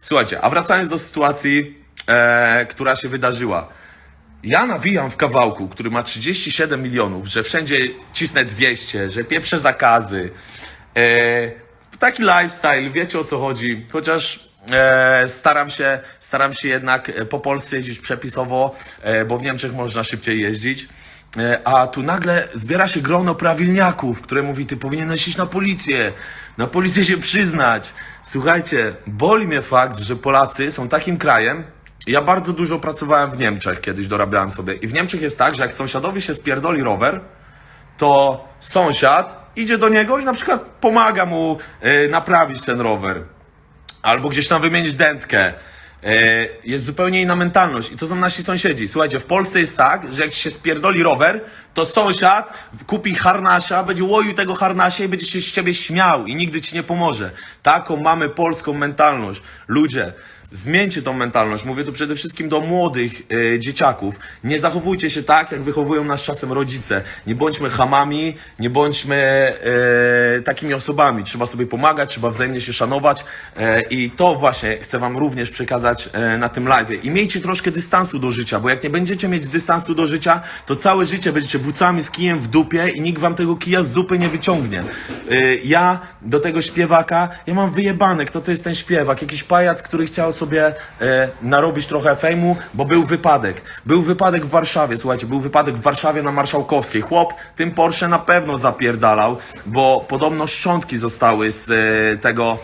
Słuchajcie, a wracając do sytuacji, e, która się wydarzyła. Ja nawijam w kawałku, który ma 37 milionów, że wszędzie cisnę 200, że pieprzę zakazy. E, taki lifestyle, wiecie o co chodzi. Chociaż e, staram się, staram się jednak e, po Polsce jeździć przepisowo, e, bo w Niemczech można szybciej jeździć. E, A tu nagle zbiera się grono prawilniaków, które mówi, ty powinieneś iść na policję, na policję się przyznać. Słuchajcie, boli mnie fakt, że Polacy są takim krajem, ja bardzo dużo pracowałem w Niemczech, kiedyś dorabiałem sobie. I w Niemczech jest tak, że jak sąsiadowi się spierdoli rower, to sąsiad idzie do niego i na przykład pomaga mu y, naprawić ten rower. Albo gdzieś tam wymienić dętkę. E, Jest zupełnie inna mentalność i to są nasi sąsiedzi. Słuchajcie, w Polsce jest tak, że jak się spierdoli rower, to sąsiad kupi harnasia, będzie łoił tego harnasia i będzie się z ciebie śmiał i nigdy ci nie pomoże. Taką mamy polską mentalność. Ludzie, zmieńcie tą mentalność. Mówię tu przede wszystkim do młodych e, dzieciaków. Nie zachowujcie się tak, jak wychowują nas czasem rodzice. Nie bądźmy hamami, nie bądźmy e, takimi osobami. Trzeba sobie pomagać, trzeba wzajemnie się szanować e, i to właśnie chcę wam również przekazać e, na tym live. I miejcie troszkę dystansu do życia, bo jak nie będziecie mieć dystansu do życia, to całe życie będziecie bucami z kijem w dupie i nikt wam tego kija z dupy nie wyciągnie. E, ja do tego śpiewaka, ja mam wyjebane, kto to jest ten śpiewak, jakiś pajac, który chciał sobie e, narobić trochę fejmu, bo był wypadek. Był wypadek w Warszawie, słuchajcie, był wypadek w Warszawie na Marszałkowskiej. Chłop tym Porsche na pewno zapierdalał, bo podobno szczątki zostały z e, tego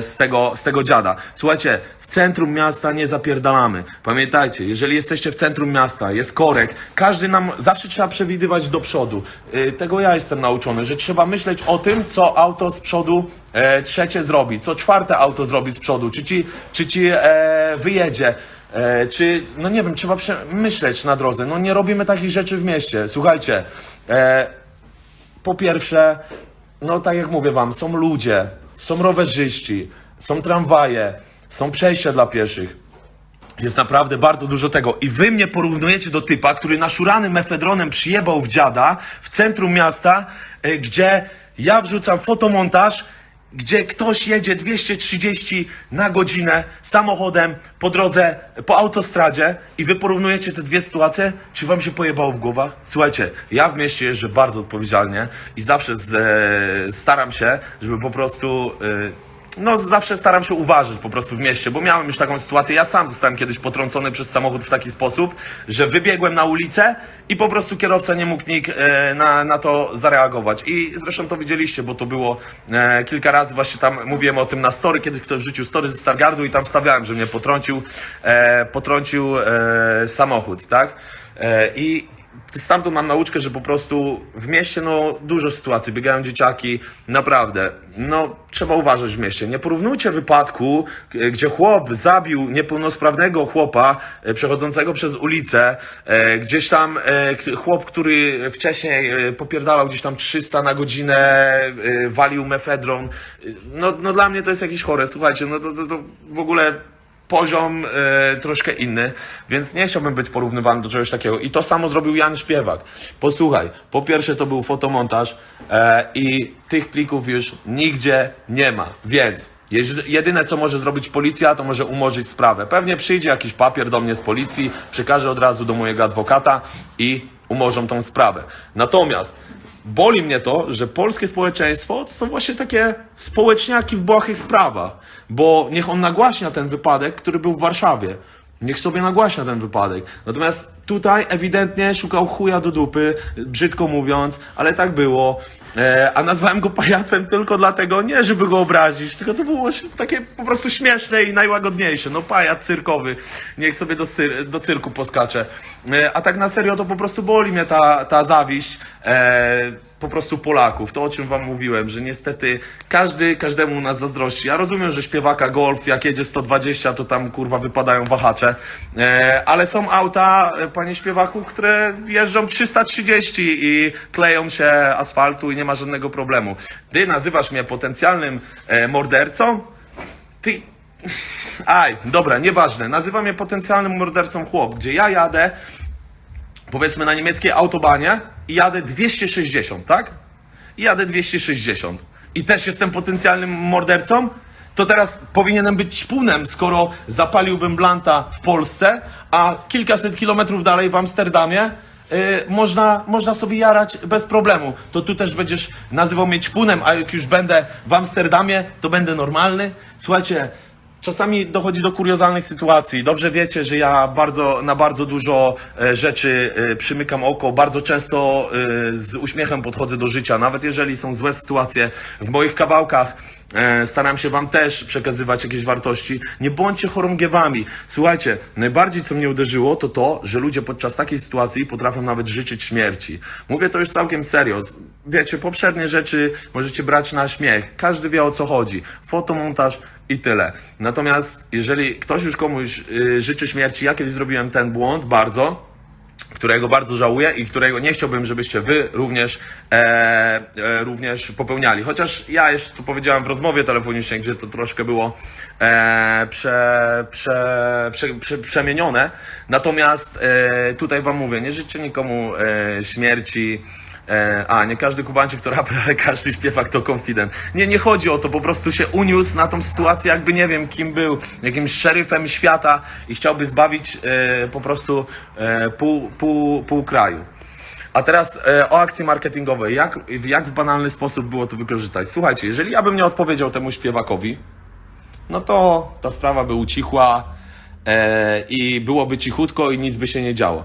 z tego, z tego dziada. Słuchajcie, w centrum miasta nie zapierdalamy. Pamiętajcie, jeżeli jesteście w centrum miasta, jest korek, każdy nam, zawsze trzeba przewidywać do przodu. E, Tego ja jestem nauczony, że trzeba myśleć o tym, co auto z przodu e, trzecie zrobi, co czwarte auto zrobi z przodu, czy ci, czy ci e, wyjedzie. E, czy, no nie wiem, trzeba myśleć na drodze. No nie robimy takich rzeczy w mieście. Słuchajcie, e, po pierwsze, no tak jak mówię wam, są ludzie, są rowerzyści, są tramwaje, są przejścia dla pieszych. Jest naprawdę bardzo dużo tego. I wy mnie porównujecie do typa, który naszurany mefedronem przyjebał w dziada w centrum miasta, e, gdzie ja wrzucam fotomontaż, gdzie ktoś jedzie 230 na godzinę samochodem po drodze, po autostradzie i wy porównujecie te dwie sytuacje, czy wam się pojebało w głowach? Słuchajcie, ja w mieście jeżdżę bardzo odpowiedzialnie i zawsze z, e, staram się, żeby po prostu... E, no, zawsze staram się uważać po prostu w mieście, bo miałem już taką sytuację. Ja sam zostałem kiedyś potrącony przez samochód w taki sposób, że wybiegłem na ulicę i po prostu kierowca nie mógł nikt e, na, na to zareagować. I zresztą to widzieliście, bo to było e, kilka razy, właśnie tam mówiłem o tym na story, kiedyś ktoś wrzucił story ze Stargardu i tam wstawiałem, że mnie potrącił, e, potrącił e, samochód, tak? E, I stamtąd mam nauczkę, że po prostu w mieście no dużo sytuacji, biegają dzieciaki, naprawdę, no trzeba uważać w mieście. Nie porównujcie wypadku, e, gdzie chłop zabił niepełnosprawnego chłopa e, przechodzącego przez ulicę, e, gdzieś tam chłop, który wcześniej popierdalał gdzieś tam 300 na godzinę, walił mefedron, no, no dla mnie to jest jakieś chore, słuchajcie, no to, to, to w ogóle poziom e, troszkę inny, więc nie chciałbym być porównywany do czegoś takiego. I to samo zrobił Jan Śpiewak. Posłuchaj, po pierwsze to był fotomontaż e, i tych plików już nigdzie nie ma, więc jedyne co może zrobić policja, to może umorzyć sprawę. Pewnie przyjdzie jakiś papier do mnie z policji, przekażę od razu do mojego adwokata i umorzą tą sprawę. Natomiast Boli mnie to, że polskie społeczeństwo to są właśnie takie społeczniaki w błahych sprawach, bo niech on nagłaśnia ten wypadek, który był w Warszawie. Niech sobie nagłaśnia ten wypadek. Natomiast tutaj ewidentnie szukał chuja do dupy, brzydko mówiąc, ale tak było. E, a nazwałem go pajacem tylko dlatego, nie żeby go obrazić, tylko to było takie po prostu śmieszne i najłagodniejsze. No pajac cyrkowy, niech sobie do, do cyrku poskacze. E, a tak na serio to po prostu boli mnie ta, ta zawiść e, po prostu Polaków. To o czym wam mówiłem, że niestety każdy każdemu nas zazdrości. Ja rozumiem, że śpiewaka Golf, jak jedzie 120, to tam kurwa wypadają wahacze, e, ale są auta, e, panie śpiewaku, które jeżdżą 330 i kleją się asfaltu i nie ma żadnego problemu. Ty nazywasz mnie potencjalnym e, mordercą? Ty, Aj, dobra, nieważne. Nazywa mnie potencjalnym mordercą chłop, gdzie ja jadę, powiedzmy na niemieckiej autobanie i jadę 260, tak? I jadę 260. I też jestem potencjalnym mordercą? to teraz powinienem być ćpunem, skoro zapaliłbym blanta w Polsce, a kilkaset kilometrów dalej w Amsterdamie yy, można, można sobie jarać bez problemu. To tu też będziesz nazywał mnie ćpunem, a jak już będę w Amsterdamie, to będę normalny. Słuchajcie, Czasami dochodzi do kuriozalnych sytuacji. Dobrze wiecie, że ja bardzo, na bardzo dużo e, rzeczy e, przymykam oko. Bardzo często e, z uśmiechem podchodzę do życia, nawet jeżeli są złe sytuacje. W moich kawałkach staram się Wam też przekazywać jakieś wartości. Nie bądźcie chorągiewami. Słuchajcie, najbardziej co mnie uderzyło, to to, że ludzie podczas takiej sytuacji potrafią nawet życzyć śmierci. Mówię to już całkiem serio. Wiecie, poprzednie rzeczy możecie brać na śmiech. Każdy wie o co chodzi. Fotomontaż i tyle. Natomiast jeżeli ktoś już komuś y, życzy śmierci, ja kiedyś zrobiłem ten błąd bardzo, którego bardzo żałuję i którego nie chciałbym, żebyście wy również, e, e, również popełniali. Chociaż ja jeszcze to powiedziałem w rozmowie telefonicznej, gdzie to troszkę było e, prze, prze, prze, prze, przemienione. Natomiast e, tutaj wam mówię, nie życzę nikomu e, śmierci. E, a, nie każdy Kubańczyk to raper, ale każdy śpiewak to konfident. Nie, nie chodzi o to, po prostu się uniósł na tą sytuację, jakby nie wiem kim był, jakimś szeryfem świata i chciałby zbawić e, po prostu e, pół, pół, pół kraju. A teraz e, o akcji marketingowej. Jak, jak w banalny sposób było to wykorzystać? Słuchajcie, jeżeli ja bym nie odpowiedział temu śpiewakowi, no to ta sprawa by ucichła e, i byłoby cichutko i nic by się nie działo.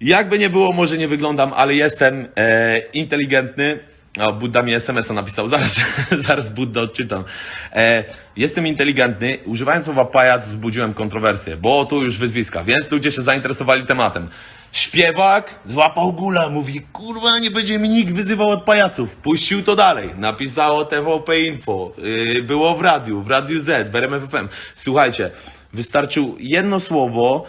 Jakby nie było, może nie wyglądam, ale jestem e, inteligentny. O, Budda mi SMS-a napisał, zaraz, zaraz Budda odczytam. E, jestem inteligentny, używając słowa pajac wzbudziłem kontrowersję, bo tu już wyzwiska, więc ludzie się zainteresowali tematem. Śpiewak złapał gula, mówi, kurwa, nie będzie mi nikt wyzywał od pajaców. Puścił to dalej, napisało TVP Info, yy, było w radiu, w Radiu Z, w RMF FM. Słuchajcie, wystarczył jedno słowo,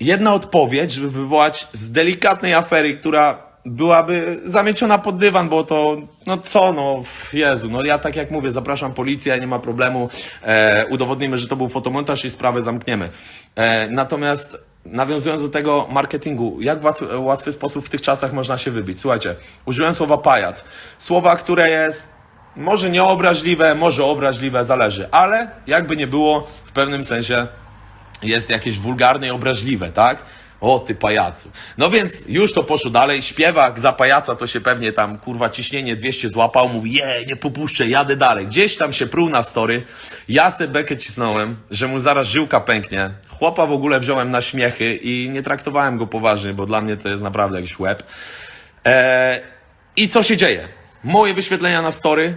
jedna odpowiedź, żeby wywołać z delikatnej afery, która byłaby zamieciona pod dywan, bo to, no co, no, Jezu, no ja tak jak mówię, zapraszam policję, nie ma problemu, e, udowodnimy, że to był fotomontaż i sprawę zamkniemy. E, natomiast nawiązując do tego marketingu, jak w łatwy, łatwy sposób w tych czasach można się wybić? Słuchajcie, użyłem słowa pajac. Słowa, które jest może nie obraźliwe, może obraźliwe, zależy, ale jakby nie było, w pewnym sensie jest jakieś wulgarne i obraźliwe, tak? O, ty pajacu. No więc już to poszło dalej. Śpiewak za pajaca to się pewnie tam, kurwa, ciśnienie 200 złapał. Mówi, je, nie popuszczę, jadę dalej. Gdzieś tam się pruł na story. Ja se bekę cisnąłem, że mu zaraz żyłka pęknie. Chłopa w ogóle wziąłem na śmiechy i nie traktowałem go poważnie, bo dla mnie to jest naprawdę jakiś łeb. Eee, I co się dzieje? Moje wyświetlenia na story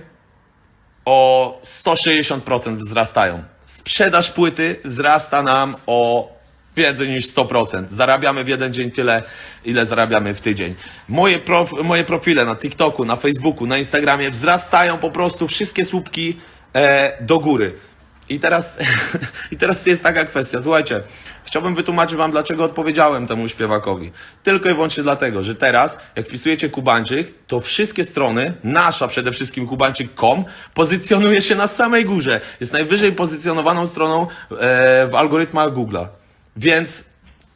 o 160% wzrastają. Sprzedaż płyty wzrasta nam o więcej niż 100%. Zarabiamy w jeden dzień tyle, ile zarabiamy w tydzień. Moje, prof, moje profile na TikToku, na Facebooku, na Instagramie wzrastają po prostu wszystkie słupki e, do góry. I teraz, I teraz jest taka kwestia. Słuchajcie, chciałbym wytłumaczyć Wam, dlaczego odpowiedziałem temu śpiewakowi. Tylko i wyłącznie dlatego, że teraz, jak wpisujecie Kubańczyk, to wszystkie strony, nasza przede wszystkim kubańczyk.com, pozycjonuje się na samej górze. Jest najwyżej pozycjonowaną stroną e, w algorytmach Google'a. Więc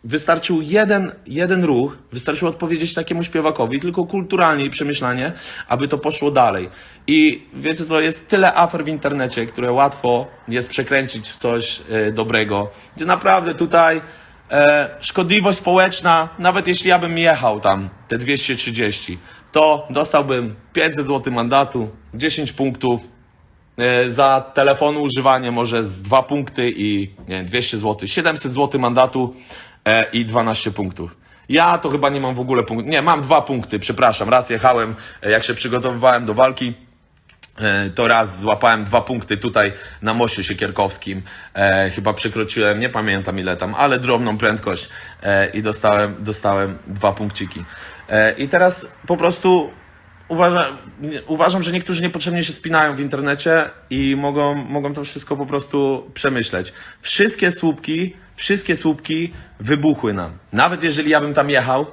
wystarczył jeden, jeden ruch, wystarczyło odpowiedzieć takiemu śpiewakowi, tylko kulturalnie i przemyślanie, aby to poszło dalej. I wiecie co, jest tyle afer w internecie, które łatwo jest przekręcić w coś e, dobrego, gdzie naprawdę tutaj e, szkodliwość społeczna, nawet jeśli ja bym jechał tam te 230, to dostałbym 500 zł mandatu, 10 punktów, E, za telefonu używanie może z 2 punkty i nie wiem, 200 zł, 700 zł mandatu e, i 12 punktów. Ja to chyba nie mam w ogóle punktów. Nie, mam dwa punkty, przepraszam. Raz jechałem, e, jak się przygotowywałem do walki, e, to raz złapałem dwa punkty tutaj na moście siekierkowskim. E, chyba przekroczyłem, nie pamiętam ile tam, ale drobną prędkość e, i dostałem, dostałem dwa punkciki. E, I teraz po prostu uważam, nie- uważam, że niektórzy niepotrzebnie się spinają w internecie i mogą, mogą to wszystko po prostu przemyśleć. Wszystkie słupki, wszystkie słupki wybuchły nam. Nawet jeżeli ja bym tam jechał,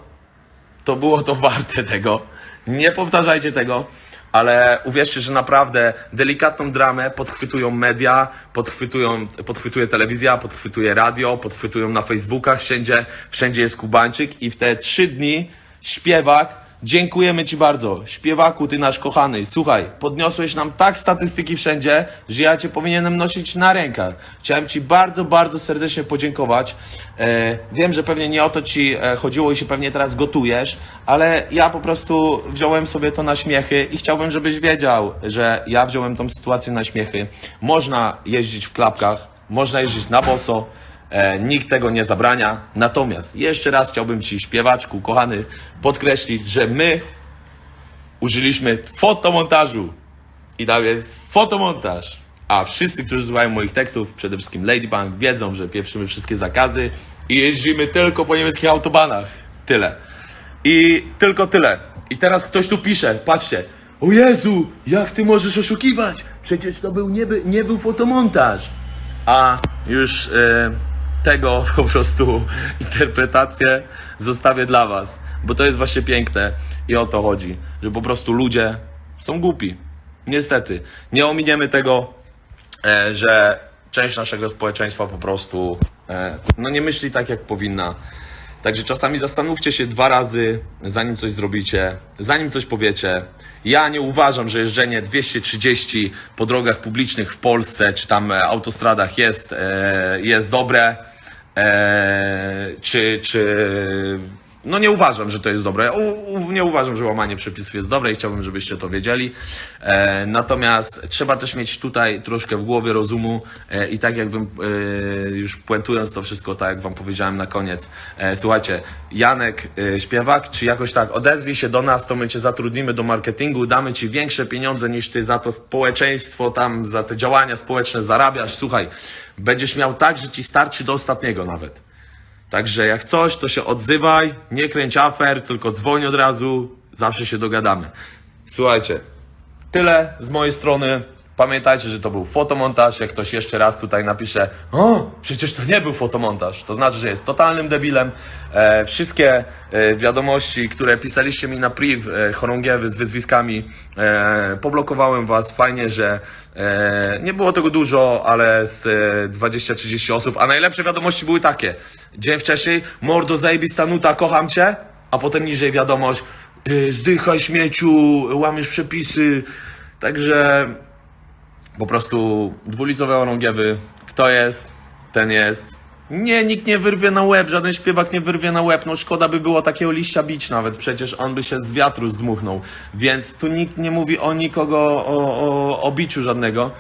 to było to warte tego. Nie powtarzajcie tego, ale uwierzcie, że naprawdę delikatną dramę podchwytują media, podchwytują, podchwytuje telewizja, podchwytuje radio, podchwytują na Facebookach, wszędzie, wszędzie jest Kubańczyk i w te trzy dni śpiewak dziękujemy Ci bardzo. Śpiewaku, Ty nasz kochany. Słuchaj, podniosłeś nam tak statystyki wszędzie, że ja Cię powinienem nosić na rękach. Chciałem Ci bardzo, bardzo serdecznie podziękować. E, wiem, że pewnie nie o to Ci e, chodziło i się pewnie teraz gotujesz, ale ja po prostu wziąłem sobie to na śmiechy i chciałbym, żebyś wiedział, że ja wziąłem tą sytuację na śmiechy. Można jeździć w klapkach, można jeździć na boso, e, nikt tego nie zabrania. Natomiast jeszcze raz chciałbym Ci, śpiewaczku, kochany, podkreślić, że my użyliśmy fotomontażu. I tam jest fotomontaż. A wszyscy, którzy słuchają moich tekstów, przede wszystkim Ladybank, wiedzą, że pieprzymy wszystkie zakazy i jeździmy tylko po niemieckich autobanach. Tyle. I tylko tyle. I teraz ktoś tu pisze, patrzcie. O Jezu, jak ty możesz oszukiwać? Przecież to był, nie, by, nie był fotomontaż. A już e, tego po prostu interpretację zostawię dla was. Bo to jest właśnie piękne i o to chodzi, że po prostu ludzie są głupi. Niestety, nie ominiemy tego, e, że część naszego społeczeństwa po prostu e, no nie myśli tak, jak powinna. Także czasami zastanówcie się dwa razy, zanim coś zrobicie, zanim coś powiecie. Ja nie uważam, że jeżdżenie 230 po drogach publicznych w Polsce czy tam e, autostradach jest, jest dobre. E, czy, czy no nie uważam, że to jest dobre. U, u, nie uważam, że łamanie przepisów jest dobre i chciałbym, żebyście to wiedzieli. E, natomiast trzeba też mieć tutaj troszkę w głowie rozumu e, i tak jak wam, e, już puentując to wszystko, tak jak wam powiedziałem na koniec, e, słuchajcie, Janek e, Śpiewak, czy jakoś tak odezwij się do nas, to my cię zatrudnimy do marketingu, damy ci większe pieniądze niż ty za to społeczeństwo, tam za te działania społeczne zarabiasz. Słuchaj, będziesz miał tak, że ci starczy do ostatniego nawet. Także jak coś, to się odzywaj, nie kręć afer, tylko dzwoń od razu, zawsze się dogadamy. Słuchajcie, tyle z mojej strony. Pamiętajcie, że to był fotomontaż. Jak ktoś jeszcze raz tutaj napisze, o, przecież to nie był fotomontaż, to znaczy, że jest totalnym debilem. E, wszystkie e, wiadomości, które pisaliście mi na priv, e, chorągiewy z wyzwiskami, e, poblokowałem was. Fajnie, że e, nie było tego dużo, ale z e, 20-30 osób. A najlepsze wiadomości były takie. Dzień wcześniej, mordo zajebista nuta, kocham cię. A potem niżej wiadomość, y, zdychaj śmieciu, łamiesz przepisy. Także po prostu dwulicowe orągiewy. Kto jest, ten jest. Nie, nikt nie wyrwie na łeb, żaden śpiewak nie wyrwie na łeb. No szkoda by było takiego liścia bić nawet, przecież on by się z wiatru zdmuchnął. Więc tu nikt nie mówi o nikogo, o, o, o biciu żadnego.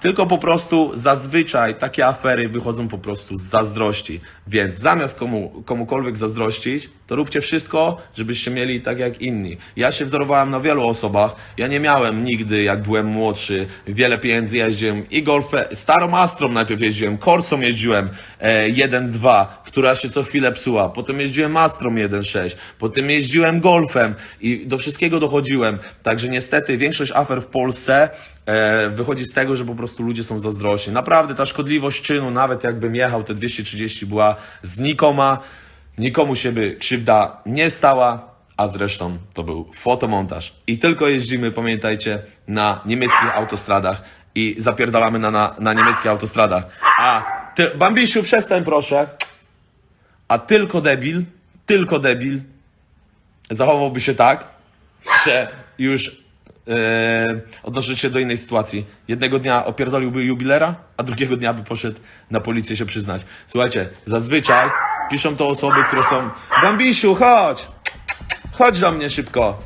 Tylko po prostu zazwyczaj takie afery wychodzą po prostu z zazdrości. Więc zamiast komu, komukolwiek zazdrościć, to róbcie wszystko, żebyście mieli tak jak inni. Ja się wzorowałem na wielu osobach. Ja nie miałem nigdy, jak byłem młodszy, wiele pieniędzy jeździłem i golfę, starą Astrą najpierw jeździłem, Corsą jeździłem e, 1.2, która się co chwilę psuła. Potem jeździłem Astrą 1.6, potem jeździłem Golfem i do wszystkiego dochodziłem. Także niestety większość afer w Polsce e, wychodzi z tego, że po prostu ludzie są zazdrośni. Naprawdę ta szkodliwość czynu, nawet jakbym jechał te 230 była znikoma, nikomu się by krzywda nie stała, a zresztą to był fotomontaż. I tylko jeździmy, pamiętajcie, na niemieckich autostradach i zapierdalamy na, na, na niemieckich autostradach. A ty, Bambisiu, przestań proszę. A tylko debil, tylko debil zachowałby się tak, że już odnosząc się do innej sytuacji. Jednego dnia opierdoliłby jubilera, a drugiego dnia by poszedł na policję się przyznać. Słuchajcie, zazwyczaj piszą to osoby, które są Bambisiu, chodź! Chodź do mnie szybko.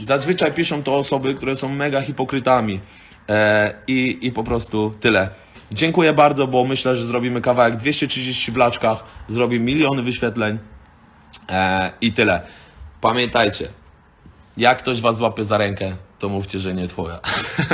Zazwyczaj piszą to osoby, które są mega hipokrytami. E, i, I po prostu tyle. Dziękuję bardzo, bo myślę, że zrobimy kawałek 230 w laczkach, zrobi miliony wyświetleń. E, I tyle. Pamiętajcie, jak ktoś was złapie za rękę, to mówcie, że nie twoja.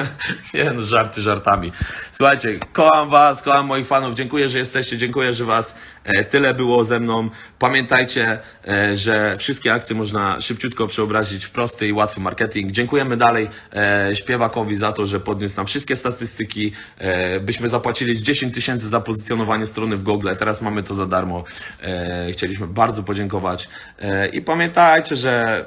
nie no, żarty żartami. Słuchajcie, kocham was, kocham moich fanów, dziękuję, że jesteście, dziękuję, że was e, tyle było ze mną. Pamiętajcie, e, że wszystkie akcje można szybciutko przeobrazić w prosty i łatwy marketing. Dziękujemy dalej e, śpiewakowi za to, że podniósł nam wszystkie statystyki. E, byśmy zapłacili z 10 tysięcy za pozycjonowanie strony w Google, teraz mamy to za darmo. E, chcieliśmy bardzo podziękować. E, I pamiętajcie, że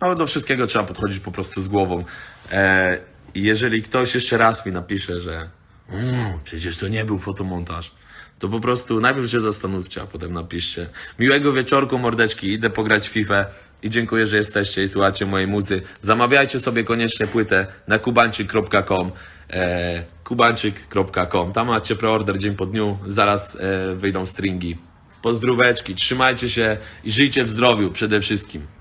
ale do wszystkiego trzeba podchodzić po prostu z głową. E, jeżeli ktoś jeszcze raz mi napisze, że mmm, przecież to nie był fotomontaż, to po prostu najpierw się zastanówcie, a potem napiszcie. Miłego wieczorku, mordeczki, idę pograć w FIFA i dziękuję, że jesteście i słuchacie mojej muzy. Zamawiajcie sobie koniecznie płytę na kubańczyk.com e, kubańczyk.com Tam macie preorder dzień po dniu, zaraz e, wyjdą stringi. Pozdróweczki, trzymajcie się i żyjcie w zdrowiu przede wszystkim.